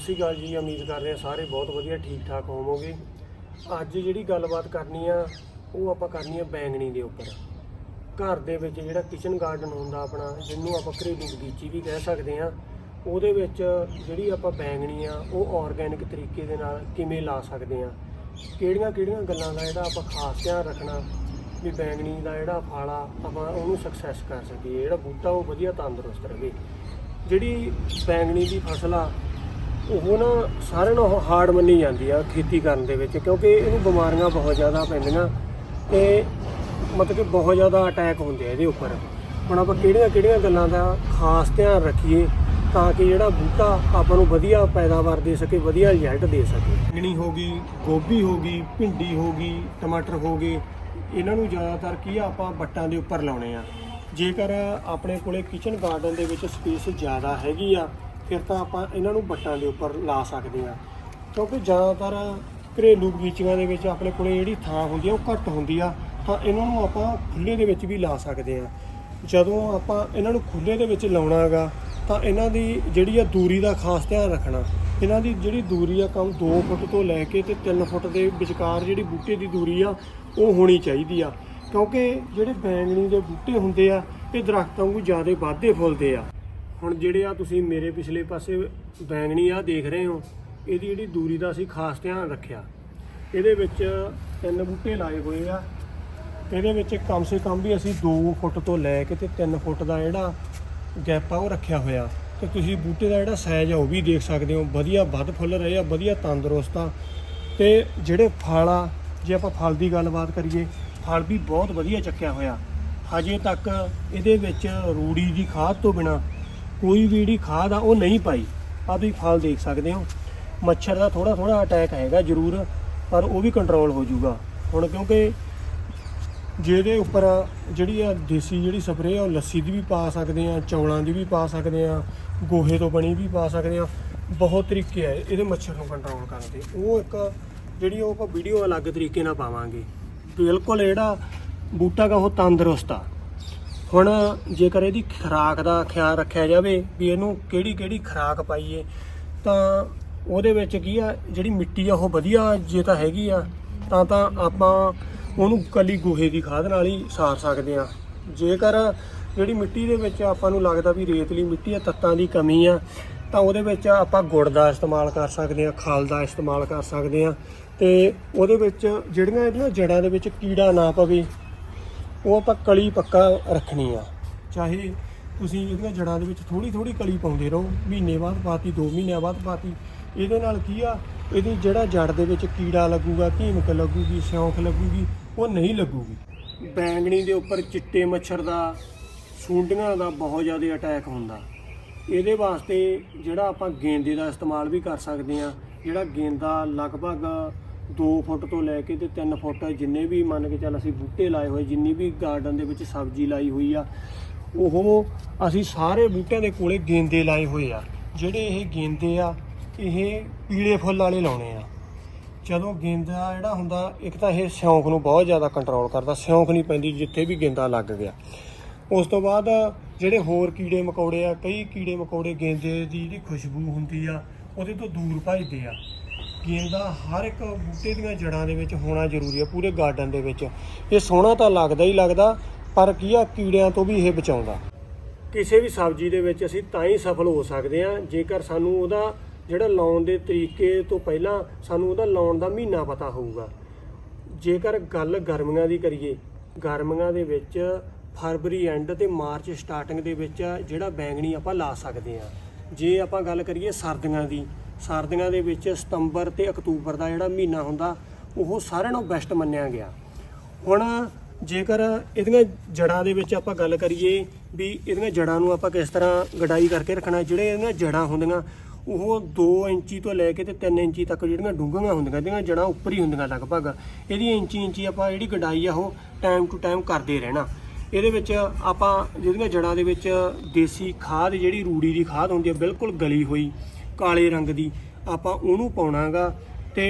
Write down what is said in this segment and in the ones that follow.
ਸਤਿ ਸ਼੍ਰੀ ਅਕਾਲ ਜੀ, ਉਮੀਦ ਕਰਦੇ ਹਾਂ ਸਾਰੇ ਬਹੁਤ ਵਧੀਆ ਠੀਕ ਠਾਕ ਹੋਵੋਗੇ। ਅੱਜ ਜਿਹੜੀ ਗੱਲਬਾਤ ਕਰਨੀ ਆ, ਉਹ ਆਪਾਂ ਕਰਨੀ ਆ ਬੈਂਗਣੀ ਦੇ ਉੱਪਰ। ਘਰ ਦੇ ਵਿੱਚ ਜਿਹੜਾ ਕਿਚਨ ਗਾਰਡਨ ਹੁੰਦਾ ਆਪਣਾ, ਜਿਹਨੂੰ ਆਪਾਂ ਘਰੇਲੂ ਬਗੀਚੀ ਵੀ ਕਹਿ ਸਕਦੇ ਆ ਉਹਦੇ ਵਿੱਚ ਜਿਹੜੀ ਆਪਾਂ ਬੈਂਗਣੀ ਆ, ਉਹ ਆਰਗੈਨਿਕ ਤਰੀਕੇ ਦੇ ਨਾਲ ਕਿਵੇਂ ਲਾ ਸਕਦੇ ਆ ਕਿਹੜੀਆਂ ਕਿਹੜੀਆਂ ਗੱਲਾਂ ਦਾ ਜਿਹੜਾ ਆਪਾਂ ਖਾਸ ਧਿਆਨ ਰੱਖਣਾ, ਵੀ ਬੈਂਗਣੀ ਦਾ ਜਿਹੜਾ ਫਲ ਆ ਆਪਾਂ ਉਹਨੂੰ ਸਕਸੈਸ ਕਰ ਸਕੀਏ, ਜਿਹੜਾ ਬੂਟਾ ਉਹ ਵਧੀਆ ਤੰਦਰੁਸਤ ਰਹੇ। ਜਿਹੜੀ ਬੈਂਗਣੀ ਦੀ ਫਸਲ ਆ ਉਹ ਨਾ ਸਾਰਿਆਂ ਨੂੰ ਹਾਰਡ ਮੰਨੀ ਜਾਂਦੀ ਆ ਖੇਤੀ ਕਰਨ ਦੇ ਵਿੱਚ, ਕਿਉਂਕਿ ਇਹਨੂੰ ਬਿਮਾਰੀਆਂ ਬਹੁਤ ਜ਼ਿਆਦਾ ਪੈਂਦੀਆਂ ਤੇ ਮਤਲਬ ਕਿ ਬਹੁਤ ਜ਼ਿਆਦਾ ਅਟੈਕ ਹੁੰਦੇ ਆ ਇਹਦੇ ਉੱਪਰ। ਹੁਣ ਆਪਾਂ ਕਿਹੜੀਆਂ ਕਿਹੜੀਆਂ ਗੱਲਾਂ ਦਾ ਖਾਸ ਧਿਆਨ ਰੱਖੀਏ ਤਾਂ ਕਿ ਜਿਹੜਾ ਬੂਟਾ ਆਪਾਂ ਨੂੰ ਵਧੀਆ ਪੈਦਾਵਾਰ ਦੇ ਸਕੇ, ਵਧੀਆ ਰਿਜ਼ਲਟ ਦੇ ਸਕੇ। ਬੈਂਗਣੀ ਹੋ ਗਈ, ਗੋਭੀ ਹੋ ਗਈ, ਭਿੰਡੀ ਹੋ ਗਈ, ਟਮਾਟਰ ਹੋ ਗਏ, ਇਹਨਾਂ ਨੂੰ ਜ਼ਿਆਦਾਤਰ ਕੀ ਆ ਆਪਾਂ ਬੱਟਾਂ ਦੇ ਉੱਪਰ ਲਾਉਣੇ ਆ। ਜੇਕਰ ਆਪਣੇ ਕੋਲੇ ਕਿਚਨ ਗਾਰਡਨ ਦੇ ਵਿੱਚ ਸਪੇਸ ਜ਼ਿਆਦਾ ਹੈਗੀ ਆ ਫਿਰ ਤਾਂ ਆਪਾਂ ਇਹਨਾਂ ਨੂੰ ਵੱਟਾਂ ਦੇ ਉੱਪਰ ਲਾ ਸਕਦੇ ਹਾਂ। ਕਿਉਂਕਿ ਜ਼ਿਆਦਾਤਰ ਘਰੇਲੂ ਬਗੀਚੀਆਂ ਦੇ ਵਿੱਚ ਆਪਣੇ ਕੋਲੇ ਜਿਹੜੀ ਥਾਂ ਹੁੰਦੀ ਆ, ਉਹ ਘੱਟ ਹੁੰਦੀ ਆ, ਤਾਂ ਇਹਨਾਂ ਨੂੰ ਆਪਾਂ ਖੁੱਲੇ ਦੇ ਵਿੱਚ ਵੀ ਲਾ ਸਕਦੇ ਹਾਂ। ਜਦੋਂ ਆਪਾਂ ਇਹਨਾਂ ਨੂੰ ਖੁੱਲੇ ਦੇ ਵਿੱਚ ਲਾਉਣਾ ਹੈਗਾ ਤਾਂ ਇਹਨਾਂ ਦੀ ਜਿਹੜੀ ਆ ਦੂਰੀ ਦਾ ਖਾਸ ਧਿਆਨ ਰੱਖਣਾ। ਇਹਨਾਂ ਦੀ ਜਿਹੜੀ ਦੂਰੀ ਆ ਕਮ 2 ਫੁੱਟ ਤੋਂ ਲੈ ਕੇ ਤੇ 3 ਫੁੱਟ ਦੇ ਵਿਚਕਾਰ ਜਿਹੜੀ ਬੂਟੇ ਦੀ ਦੂਰੀ ਆ, ਉਹ ਹੋਣੀ ਚਾਹੀਦੀ ਆ। ਕਿਉਂਕਿ ਜਿਹੜੇ ਬੈਂਗਣੀ ਦੇ ਬੂਟੇ ਹੁੰਦੇ ਆ, ਇਹ ਦਰਖਤਾਂ ਵਾਂਗੂ ਜ਼ਿਆਦਾ ਵਾਧੇ ਫੁੱਲਦੇ ਆ। ਹੁਣ ਜਿਹੜੇ ਆ ਤੁਸੀਂ ਮੇਰੇ ਪਿਛਲੇ ਪਾਸੇ ਬੈਂਗਣੀ ਆ ਦੇਖ ਰਹੇ ਹੋ, ਇਹਦੀ ਜਿਹੜੀ ਦੂਰੀ ਦਾ ਅਸੀਂ ਖਾਸ ਧਿਆਨ ਰੱਖਿਆ। ਇਹਦੇ ਵਿੱਚ ਤਿੰਨ ਬੂਟੇ ਲਾਏ ਹੋਏ ਆ। ਇਹਦੇ ਵਿੱਚ ਕਮ ਸੇ ਕਮ ਵੀ ਅਸੀਂ 2 ਫੁੱਟ ਤੋਂ ਲੈ ਕੇ ਤੇ 3 ਫੁੱਟ ਦਾ ਜਿਹੜਾ ਗੈਪ ਆ ਉਹ ਰੱਖਿਆ ਹੋਇਆ। ਤੇ ਤੁਸੀਂ ਬੂਟੇ ਦਾ ਜਿਹੜਾ ਸਾਈਜ਼ ਆ ਉਹ ਵੀ ਦੇਖ ਸਕਦੇ ਹੋ। ਵਧੀਆ ਵੱਧ ਫੁੱਲ ਰਹੇ ਆ, ਵਧੀਆ ਤੰਦਰੁਸਤ ਆ। ਤੇ ਜਿਹੜੇ ਫਲ ਆ, ਜੇ ਆਪਾਂ ਫਲ ਦੀ ਗੱਲਬਾਤ ਕਰੀਏ, ਫਲ ਵੀ ਬਹੁਤ ਵਧੀਆ ਚੱਕਿਆ ਹੋਇਆ। ਹਜੇ ਤੱਕ ਇਹਦੇ ਵਿੱਚ ਰੂੜੀ ਦੀ ਖਾਦ ਤੋਂ ਬਿਨਾ ਕੋਈ ਵੀ ਜਿਹੜੀ ਖਾਦ ਆ ਉਹ ਨਹੀਂ ਪਾਈ। ਆ ਤੁਸੀਂ ਫਲ ਦੇਖ ਸਕਦੇ ਹੋ। ਮੱਛਰ ਦਾ ਥੋੜਾ ਥੋੜਾ ਅਟੈਕ ਹੈਗਾ ਜ਼ਰੂਰ, ਪਰ ਉਹ ਵੀ ਕੰਟਰੋਲ ਹੋ ਜਾਊਗਾ। ਹੁਣ ਕਿਉਂਕਿ ਜਿਹਦੇ ਉੱਪਰ ਜਿਹੜੀ ਆ ਦੇਸੀ ਜਿਹੜੀ ਸਪਰੇਅ ਆ, ਉਹ ਲੱਸੀ ਦੀ ਵੀ ਪਾ ਸਕਦੇ ਆ, ਚੌਲਾਂ ਦੀ ਵੀ ਪਾ ਸਕਦੇ ਆ, ਗੋਹੇ ਤੋਂ ਬਣੀ ਵੀ ਪਾ ਸਕਦੇ ਆ। ਬਹੁਤ ਤਰੀਕੇ ਆ ਇਹਦੇ ਮੱਛਰ ਨੂੰ ਕੰਟਰੋਲ ਕਰਨ ਦੇ। ਉਹ ਇੱਕ ਜਿਹੜੀ ਉਹ ਆਪਾਂ ਵੀਡੀਓ ਅਲੱਗ ਤਰੀਕੇ ਨਾਲ ਪਾਵਾਂਗੇ। ਬਿਲਕੁਲ ਜਿਹੜਾ ਬੂਟਾ ਗਾ ਉਹ ਤੰਦਰੁਸਤ ਆ। ਹੁਣ ਜੇਕਰ ਇਹਦੀ ਖੁਰਾਕ ਦਾ ਖਿਆਲ ਰੱਖਿਆ ਜਾਵੇ ਵੀ ਇਹਨੂੰ ਕਿਹੜੀ ਕਿਹੜੀ ਖੁਰਾਕ ਪਾਈਏ, ਤਾਂ ਉਹਦੇ ਵਿੱਚ ਕੀ ਆ, ਜਿਹੜੀ ਮਿੱਟੀ ਆ ਉਹ ਵਧੀਆ ਜੇ ਤਾਂ ਹੈਗੀ ਆ, ਤਾਂ ਤਾਂ ਆਪਾਂ ਉਹਨੂੰ ਕੱਲੀ ਗੋਹੇ ਦੀ ਖਾਦ ਨਾਲ ਹੀ ਸਾਰ ਸਕਦੇ ਆ। ਜੇਕਰ ਜਿਹੜੀ ਮਿੱਟੀ ਦੇ ਵਿੱਚ ਆਪਾਂ ਨੂੰ ਲੱਗਦਾ ਵੀ ਰੇਤਲੀ ਮਿੱਟੀ ਆ, ਤੱਤਾਂ ਦੀ ਕਮੀ ਆ, ਤਾਂ ਉਹਦੇ ਵਿੱਚ ਆਪਾਂ ਗੁੜ ਦਾ ਇਸਤੇਮਾਲ ਕਰ ਸਕਦੇ ਆ, ਖਲ ਦਾ ਇਸਤੇਮਾਲ ਕਰ ਸਕਦੇ ਆ, ਤੇ ਉਹਦੇ ਵਿੱਚ ਜਿਹੜੀਆਂ ਇਹਦੀਆਂ ਜੜਾਂ ਦੇ ਵਿੱਚ ਕੀੜਾ ਨਾ ਪਵੇ ਉਹ ਆਪਾਂ ਕਲੀ ਪੱਕਾ ਰੱਖਣੀ ਆ। ਚਾਹੇ ਤੁਸੀਂ ਇਹਦੀਆਂ ਜੜਾਂ ਦੇ ਵਿੱਚ ਥੋੜੀ ਥੋੜੀ ਕਲੀ ਪਾਉਂਦੇ ਰਹੋ, ਮਹੀਨੇ ਬਾਅਦ ਪਾਤੀ 2 ਮਹੀਨਿਆਂ ਬਾਅਦ ਪਾਤੀ। ਇਹਦੇ ਨਾਲ ਕੀ ਆ, ਇਹਦੀ ਜਿਹੜਾ ਜੜ ਦੇ ਵਿੱਚ ਕੀੜਾ ਲੱਗੂਗਾ ਧੀਮਕ ਲੱਗੂਗੀ ਸਿਉਂਖ ਲੱਗੂਗੀ, ਉਹ ਨਹੀਂ ਲੱਗੂਗੀ। ਬੈਂਗਣੀ ਦੇ ਉੱਪਰ ਚਿੱਟੇ ਮੱਛਰ ਦਾ, ਸੁੰਡੀਆਂ ਦਾ ਬਹੁਤ ਜ਼ਿਆਦਾ ਅਟੈਕ ਹੁੰਦਾ। ਇਹਦੇ ਵਾਸਤੇ ਜਿਹੜਾ ਆਪਾਂ ਗੇਂਦੇ ਦਾ ਇਸਤੇਮਾਲ ਵੀ ਕਰ ਸਕਦੇ ਆ ਜਿਹੜਾ ਗੇਂਦਾ ਲਗਭਗ 2 ਫੁੱਟ ਤੋਂ ਲੈ ਕੇ ਤੇ 3 ਫੁੱਟ ਜਿੰਨੇ ਵੀ ਮੰਨ ਕੇ ਚੱਲ ਅਸੀਂ ਬੂਟੇ ਲਾਏ ਹੋਏ, ਜਿੰਨੀ ਵੀ ਗਾਰਡਨ ਦੇ ਵਿੱਚ ਸਬਜ਼ੀ ਲਾਈ ਹੋਈ ਆ, ਉਹ ਅਸੀਂ ਸਾਰੇ ਬੂਟਿਆਂ ਦੇ ਕੋਲੇ ਗੇਂਦੇ ਲਾਏ ਹੋਏ ਆ। ਜਿਹੜੇ ਇਹ ਗੇਂਦੇ ਆ, ਇਹ ਪੀਲੇ ਫੁੱਲ ਵਾਲੇ ਲਾਉਣੇ ਆ। ਜਦੋਂ ਗੇਂਦਾ ਜਿਹੜਾ ਹੁੰਦਾ, ਇੱਕ ਤਾਂ ਇਹ ਸਿਉਂਕ ਨੂੰ ਬਹੁਤ ਜ਼ਿਆਦਾ ਕੰਟਰੋਲ ਕਰਦਾ, ਸਿਉਂਕ ਨਹੀਂ ਪੈਂਦੀ ਜਿੱਥੇ ਵੀ ਗੇਂਦਾ ਲੱਗ ਗਿਆ। ਉਸ ਤੋਂ ਬਾਅਦ ਜਿਹੜੇ ਹੋਰ ਕੀੜੇ ਮਕੌੜੇ ਆ, ਕਈ ਕੀੜੇ ਮਕੌੜੇ ਗੇਂਦੇ ਦੀ ਜਿਹੜੀ ਖੁਸ਼ਬੂ ਹੁੰਦੀ ਆ, ਉਹਦੇ ਤੋਂ ਦੂਰ ਭੱਜਦੇ ਆ। ਗੇਂਦਾ ਹਰ ਇੱਕ ਬੂਟੇ ਦੀਆਂ ਜੜਾਂ ਦੇ ਵਿੱਚ ਹੋਣਾ ਜ਼ਰੂਰੀ ਹੈ ਪੂਰੇ ਗਾਰਡਨ ਦੇ ਵਿੱਚ। ਇਹ ਸੋਹਣਾ ਤਾਂ ਲੱਗਦਾ ਹੀ ਲੱਗਦਾ, ਪਰ ਕੀ ਆ, ਕੀੜਿਆਂ ਤੋਂ ਵੀ ਇਹ ਬਚਾਉਂਦਾ। ਕਿਸੇ ਵੀ ਸਬਜ਼ੀ ਦੇ ਵਿੱਚ ਅਸੀਂ ਤਾਂ ਹੀ ਸਫਲ ਹੋ ਸਕਦੇ ਹਾਂ ਜੇਕਰ ਸਾਨੂੰ ਉਹਦਾ ਜਿਹੜਾ ਲਾਉਣ ਦੇ ਤਰੀਕੇ ਤੋਂ ਪਹਿਲਾਂ ਸਾਨੂੰ ਉਹਦਾ ਲਾਉਣ ਦਾ ਮਹੀਨਾ ਪਤਾ ਹੋਊਗਾ। ਜੇਕਰ ਗੱਲ ਗਰਮੀਆਂ ਦੀ ਕਰੀਏ, ਗਰਮੀਆਂ ਦੇ ਵਿੱਚ ਫਰਵਰੀ ਐਂਡ ਤੇ ਮਾਰਚ ਸਟਾਰਟਿੰਗ ਦੇ ਵਿੱਚ ਜਿਹੜਾ ਬੈਂਗਣੀ ਆਪਾਂ ਲਾ ਸਕਦੇ ਹਾਂ ਜੇ ਆਪਾਂ ਗੱਲ ਕਰੀਏ ਸਰਦੀਆਂ ਦੀ ਸਰਦੀਆਂ ਦੇ ਵਿੱਚ ਸਤੰਬਰ ਤੇ ਅਕਤੂਬਰ ਦਾ ਜਿਹੜਾ ਮਹੀਨਾ ਹੁੰਦਾ, ਉਹ ਸਾਰਿਆਂ ਨਾਲੋਂ ਬੈਸਟ ਮੰਨਿਆ ਗਿਆ। ਹੁਣ ਜੇਕਰ ਇਹਦੀਆਂ ਜੜਾਂ ਦੇ ਵਿੱਚ ਆਪਾਂ ਗੱਲ ਕਰੀਏ ਵੀ ਇਹਦੀਆਂ ਜੜਾਂ ਨੂੰ ਆਪਾਂ ਕਿਸ ਤਰ੍ਹਾਂ ਗਡਾਈ ਕਰਕੇ ਰੱਖਣਾ, ਜਿਹੜੇ ਇਹਦੀਆਂ ਜੜਾਂ ਹੁੰਦੀਆਂ, ਉਹ 2 ਇੰਚੀ ਤੋਂ ਲੈ ਕੇ ਤੇ 3 ਇੰਚੀ ਤੱਕ ਜਿਹੜੀਆਂ ਡੂੰਘੀਆਂ ਹੁੰਦੀਆਂ, ਇਹਦੀਆਂ ਜੜਾਂ ਉੱਪਰ ਹੀ ਹੁੰਦੀਆਂ ਲਗਭਗ। ਇਹਦੀ ਇੰਚੀ ਇੰਚੀ ਆਪਾਂ ਜਿਹੜੀ ਗਡਾਈ ਆ, ਉਹ ਟਾਈਮ ਟੂ ਟਾਈਮ ਕਰਦੇ ਰਹਿਣਾ। ਇਹਦੇ ਵਿੱਚ ਆਪਾਂ ਜਿਹੜੀਆਂ ਜੜਾਂ ਦੇ ਵਿੱਚ ਦੇਸੀ ਖਾਦ, ਜਿਹੜੀ ਰੂੜੀ ਦੀ ਖਾਦ ਹੁੰਦੀ ਹੈ ਬਿਲਕੁਲ ਗਲੀ ਹੋਈ ਕਾਲੇ ਰੰਗ ਦੀ ਆਪਾਂ ਉਹਨੂੰ ਪਾਉਣਾਗਾ ਤੇ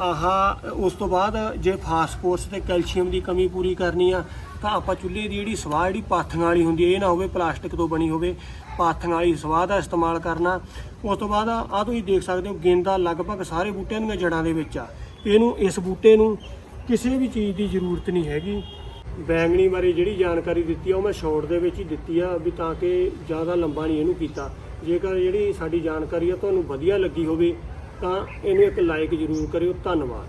ਆਹਾ ਉਸ ਤੋਂ ਬਾਅਦ ਜੇ ਫਾਸਫੋਰਸ ਤੇ ਕੈਲਸ਼ੀਅਮ ਦੀ ਕਮੀ ਪੂਰੀ ਕਰਨੀ ਆ, ਤਾਂ ਆਪਾਂ ਚੁੱਲ੍ਹੇ ਦੀ ਜਿਹੜੀ ਸਵਾਹ ਜਿਹੜੀ ਪਾਥੀਆਂ ਵਾਲੀ ਹੁੰਦੀ ਹੈ ਇਹ ਨਾ ਹੋਵੇ ਪਲਾਸਟਿਕ ਤੋਂ ਬਣੀ ਹੋਵੇ, ਪਾਥੀਆਂ ਵਾਲੀ ਸਵਾਹ ਦਾ ਇਸਤੇਮਾਲ ਕਰਨਾ। ਉਸ ਤੋਂ ਬਾਅਦ ਆ ਤੁਸੀਂ ਦੇਖ ਸਕਦੇ ਹੋ ਗੇਂਦਾ ਲਗਭਗ ਸਾਰੇ ਬੂਟਿਆਂ ਦੀਆਂ ਜੜਾਂ ਦੇ ਵਿੱਚ ਆ। ਇਹਨੂੰ, ਇਸ ਬੂਟੇ ਨੂੰ ਕਿਸੇ ਵੀ ਚੀਜ਼ ਦੀ ਜ਼ਰੂਰਤ ਨਹੀਂ ਹੈਗੀ। ਬੈਂਗਣੀ ਬਾਰੇ ਜਿਹੜੀ ਜਾਣਕਾਰੀ ਦਿੱਤੀ ਆ, ਉਹ ਮੈਂ ਸ਼ਾਰਟ ਦੇ ਵਿੱਚ ਹੀ ਦਿੱਤੀ ਆ, ਵੀ ਤਾਂ ਕਿ ਜ਼ਿਆਦਾ ਲੰਬਾ ਨਹੀਂ ਇਹਨੂੰ ਕੀਤਾ। ਜੇਕਰ ਜਿਹੜੀ ਸਾਡੀ ਜਾਣਕਾਰੀ ਆ ਤੁਹਾਨੂੰ ਵਧੀਆ ਲੱਗੀ ਹੋਵੇ ਤਾਂ ਇਹਨੂੰ ਇੱਕ ਲਾਈਕ ਜ਼ਰੂਰ ਕਰਿਓ, ਧੰਨਵਾਦ।